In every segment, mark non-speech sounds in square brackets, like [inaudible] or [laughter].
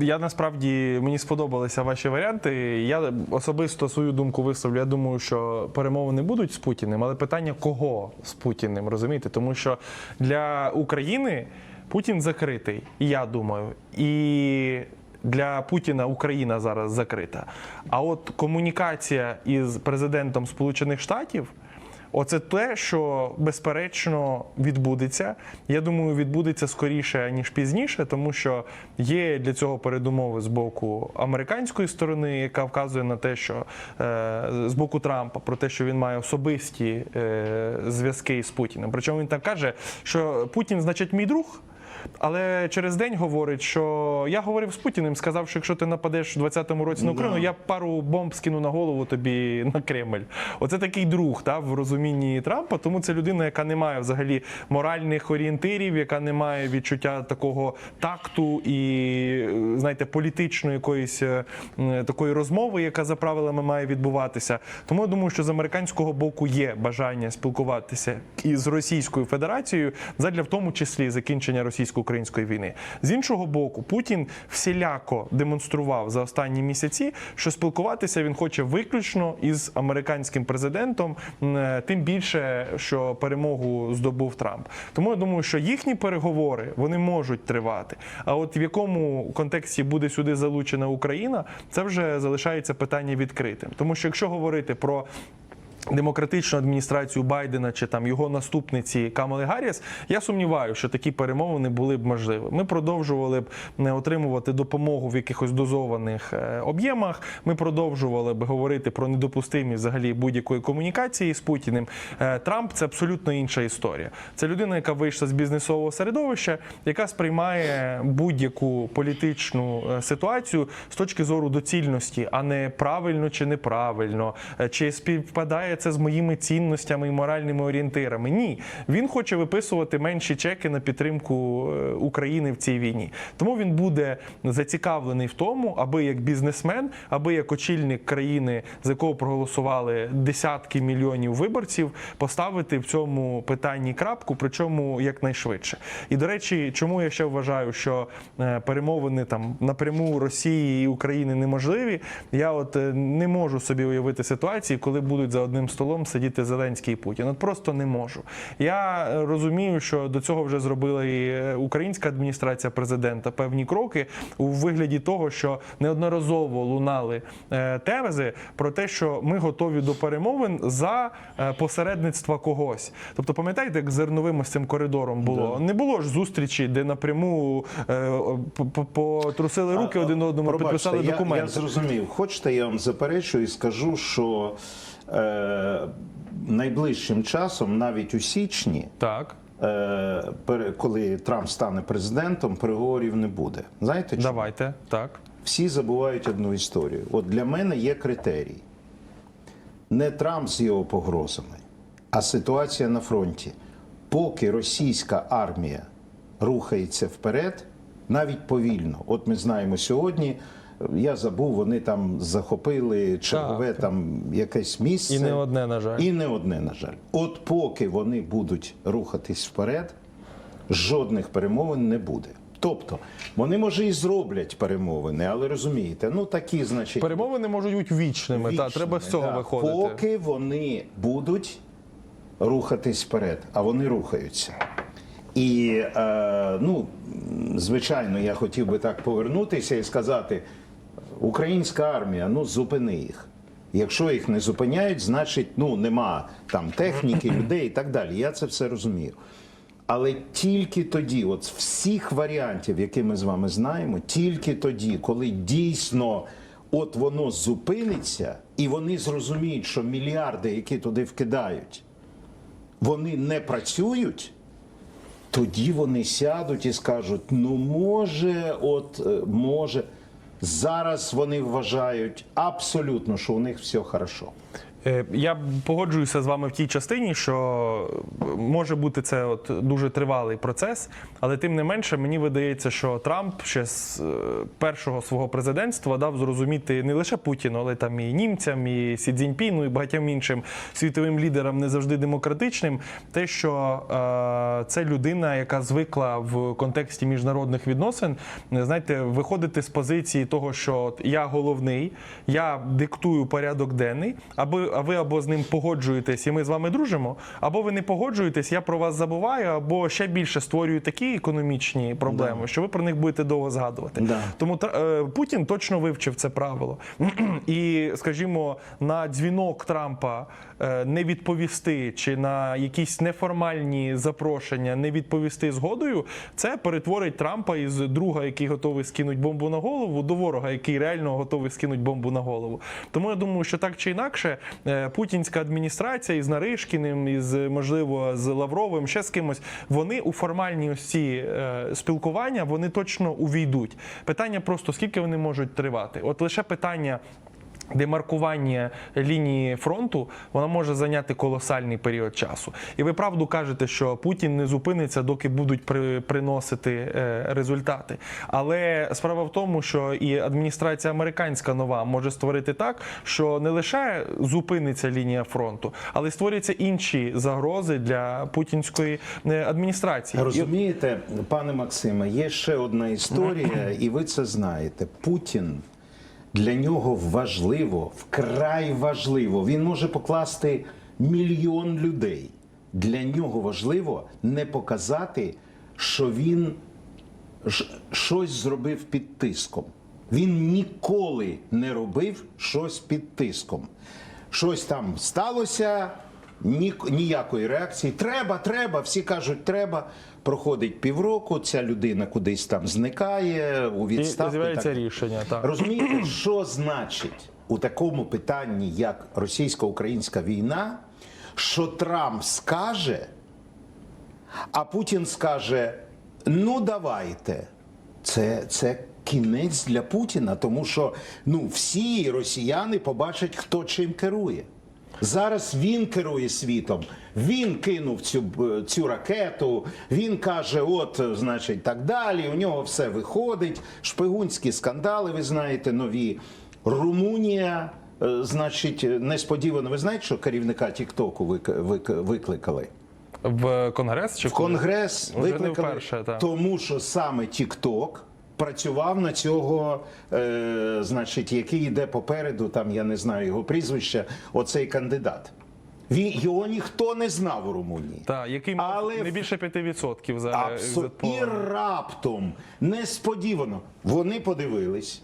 Я насправді мені сподобалися ваші варіанти. Я особисто свою думку висловлю. Я думаю, що перемовини будуть з Путіним, але питання кого з Путіним, розумієте? Тому що для України Путін закритий, я думаю, і. Для Путіна Україна зараз закрита. А от комунікація із президентом Сполучених Штатів Оце те, що безперечно відбудеться. Я думаю, відбудеться скоріше ніж пізніше, тому що є для цього передумови з боку американської сторони, яка вказує на те, що е, з боку Трампа про те, що він має особисті е, зв'язки з Путіним. Причому він так каже, що Путін, значить, мій друг. Але через день говорить, що я говорив з Путіним, сказав, що якщо ти нападеш у 20-му році на Україну, я пару бомб скину на голову тобі на Кремль. Оце такий друг та, в розумінні Трампа. Тому це людина, яка не має взагалі моральних орієнтирів, яка не має відчуття такого такту і знаєте, політичної якоїсь е, такої розмови, яка за правилами має відбуватися. Тому я думаю, що з американського боку є бажання спілкуватися із Російською Федерацією задля в тому числі закінчення російсько-української війни. З іншого боку, Путін всіляко демонстрував за останні місяці, що спілкуватися він хоче виключно із американським президентом, е, тим більше, що перемогу здобув Трамп. Тому я думаю, що їхні переговори вони можуть тривати. А от в якому контексті буде сюди залучена Україна, це вже залишається питання відкритим. Тому що якщо говорити про демократичну адміністрацію Байдена чи там його наступниці Камали Гарріс, я сумніваюся, що такі перемовини були б можливі. Ми продовжували б не отримувати допомогу в якихось дозованих е, об'ємах. Ми продовжували б говорити про недопустимість взагалі будь-якої комунікації з Путіним. Е, Трамп це абсолютно інша історія. Це людина, яка вийшла з бізнесового середовища, яка сприймає будь-яку політичну е, ситуацію з точки зору доцільності, а не правильно чи неправильно, чи співпадає це з моїми цінностями і моральними орієнтирами. Ні, він хоче виписувати менші чеки на підтримку е, України в цій війні. Тому він буде зацікавлений в тому, аби як бізнесмен, аби як очільник країни, за якого проголосували десятки мільйонів виборців, поставити в цьому питанні крапку, причому якнайшвидше. І до речі, чому я ще вважаю, що е, перемовини там напряму Росії і України неможливі. Я от е, не можу собі уявити ситуації, коли будуть за одним столом сидіти Зеленський і Путін. От просто не можу. Я розумію, що до цього вже зробила і е, українська адміністрація президента певні кроки у вигляді того, що неодноразово лунали е, тези про те, що ми готові до перемовин за е, посередництва когось. Тобто, пам'ятаєте, як зерновим ось цим коридором було? Не було ж зустрічі, де напряму по- по- потрусили руки один одному, Пробачте, підписали я, документи. Я зрозумів. Хочете, я вам заперечу і скажу, що е, найближчим часом, навіть у січні, Так, е, коли Трамп стане президентом, переговорів не буде. Знаєте, чому? давайте. Так. всі забувають одну історію. От для мене є критерій. Не Трамп з його погрозами, а ситуація на фронті. Поки російська армія рухається вперед, навіть повільно. От ми знаємо сьогодні. Я забув, вони там захопили чергове Так. там якесь місце. І не одне, на жаль. І не одне, на жаль. От поки вони будуть рухатись вперед, жодних перемовин не буде. Тобто, вони може і зроблять перемовини, але розумієте, ну такі, значить, Перемовини можуть бути вічними. Та, треба з цього да. виходити. Поки вони будуть рухатись вперед, а вони рухаються. І, е, ну, звичайно, я хотів би так повернутися і сказати: українська армія, ну зупини їх. Якщо їх не зупиняють, значить ну нема там техніки, людей і так далі. Я це все розумію. Але тільки тоді, от з всіх варіантів, які ми з вами знаємо, тільки тоді, коли дійсно от воно зупиниться, і вони зрозуміють, що мільярди, які туди вкидають, вони не працюють, тоді вони сядуть і скажуть: ну, може, от е, може. Зараз вони вважають абсолютно, що у них все хорошо. Е, Я погоджуюся з вами в тій частині, що може бути це от дуже тривалий процес, але тим не менше мені видається, що Трамп ще з е, першого свого президентства дав зрозуміти не лише Путіну, але там і німцям, і Сі Цзіньпіну, і багатьом іншим світовим лідерам, не завжди демократичним, те, що е, це людина, яка звикла в контексті міжнародних відносин, знаєте, виходити з позиції того, що от я головний, я диктую порядок денний, аби а ви або з ним погоджуєтесь, і ми з вами дружимо, або ви не погоджуєтесь, я про вас забуваю, або ще більше створюю такі економічні проблеми, що ви про них будете довго згадувати. Да. Тому е, Путін точно вивчив це правило. [clears throat] І, скажімо, на дзвінок Трампа е, не відповісти чи на якісь неформальні запрошення не відповісти згодою, це перетворить Трампа із друга, який готовий скинути бомбу на голову, до ворога, який реально готовий скинути бомбу на голову. Тому я думаю, що так чи інакше, путінська адміністрація із Наришкіним, із можливо з Лавровим, ще з кимось, вони у формальні ці е, спілкування вони точно увійдуть. Питання просто скільки вони можуть тривати. От лише питання. Демаркування лінії фронту вона може зайняти колосальний період часу, і ви правду кажете, що Путін не зупиниться, доки будуть при, приносити е, результати. Але справа в тому, що і адміністрація американська нова може створити так, що не лише зупиниться лінія фронту, але й створяться інші загрози для путінської е, адміністрації. Розумієте, пане Максиме, є ще одна історія, [clears throat] і ви це знаєте. Путін для нього важливо, вкрай важливо. Він може покласти мільйон людей. Для нього важливо не показати, що він щось зробив під тиском. Він ніколи не робив щось під тиском. Щось там сталося, ні, ніякої реакції. Треба, треба. Всі кажуть, треба. Проходить півроку, ця людина кудись там зникає у і відставку. з'являється так. рішення. Так. Розумієте, що значить у такому питанні, як російсько-українська війна, що Трамп скаже, а Путін скаже: ну давайте. Це, це кінець для Путіна, тому що ну, всі росіяни побачать, хто чим керує. Зараз він керує світом. Він кинув цю, цю ракету, він каже, от, значить, так далі. У нього все виходить. Шпигунські скандали, ви знаєте, нові. Румунія, е, значить, несподівано, ви знаєте, що керівника Тіктоку вик- вик- викликали? В конгрес чи В Конгрес викликали, вперше, тому що саме TikTok працював на цього, е, значить, який йде попереду, там я не знаю його прізвища, оцей кандидат. Він, його ніхто не знав у Румунії. Так, який мав Але не більше 5% за Абсо... І раптом, несподівано, вони подивились,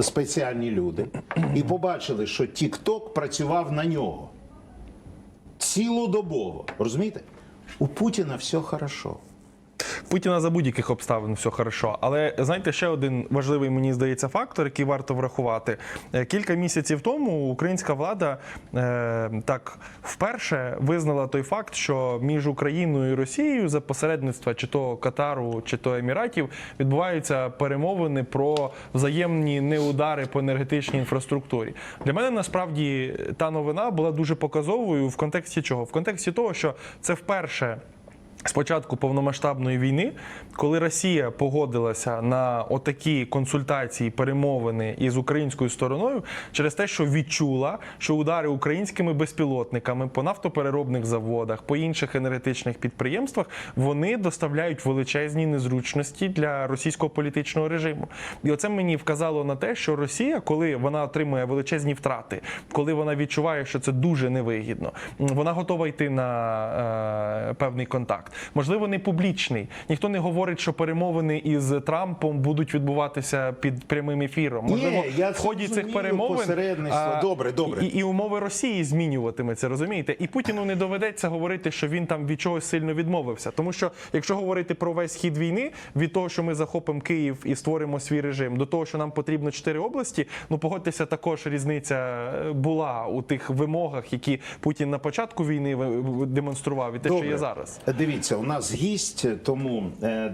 спеціальні люди, і побачили, що TikTok працював на нього. Цілодобово. Розумієте? У Путіна все хорошо. Путіна за будь-яких обставин все хорошо. Але знаєте, ще один важливий, мені здається, фактор, який варто врахувати. Е, Кілька місяців тому українська влада е, так вперше визнала той факт, що між Україною і Росією за посередництва чи то Катару, чи то Еміратів відбуваються перемовини про взаємні неудари по енергетичній інфраструктурі. Для мене насправді та новина була дуже показовою в контексті чого? В контексті того, що це вперше. З початку повномасштабної війни, коли Росія погодилася на отакі консультації, перемовини із українською стороною, через те, що відчула, що удари українськими безпілотниками по нафтопереробних заводах, по інших енергетичних підприємствах, вони доставляють величезні незручності для російського політичного режиму. І оце мені вказало на те, що Росія, коли вона отримує величезні втрати, коли вона відчуває, що це дуже невигідно, вона готова йти на е, певний контакт. Можливо, не публічний. Ніхто не говорить, що перемовини із Трампом будуть відбуватися під прямим ефіром. Ні, Можливо, я в ході цих перемовин а, Добре, добре. І, і умови Росії змінюватиметься, розумієте? І Путіну не доведеться говорити, що він там від чогось сильно відмовився. Тому що, якщо говорити про весь хід війни, від того, що ми захопимо Київ і створимо свій режим, до того, що нам потрібно чотири області, ну погодьтеся, також різниця е, була у тих вимогах, які Путін на початку війни демонстрував, і те, що є зараз. Дивіться, у нас гість, тому е,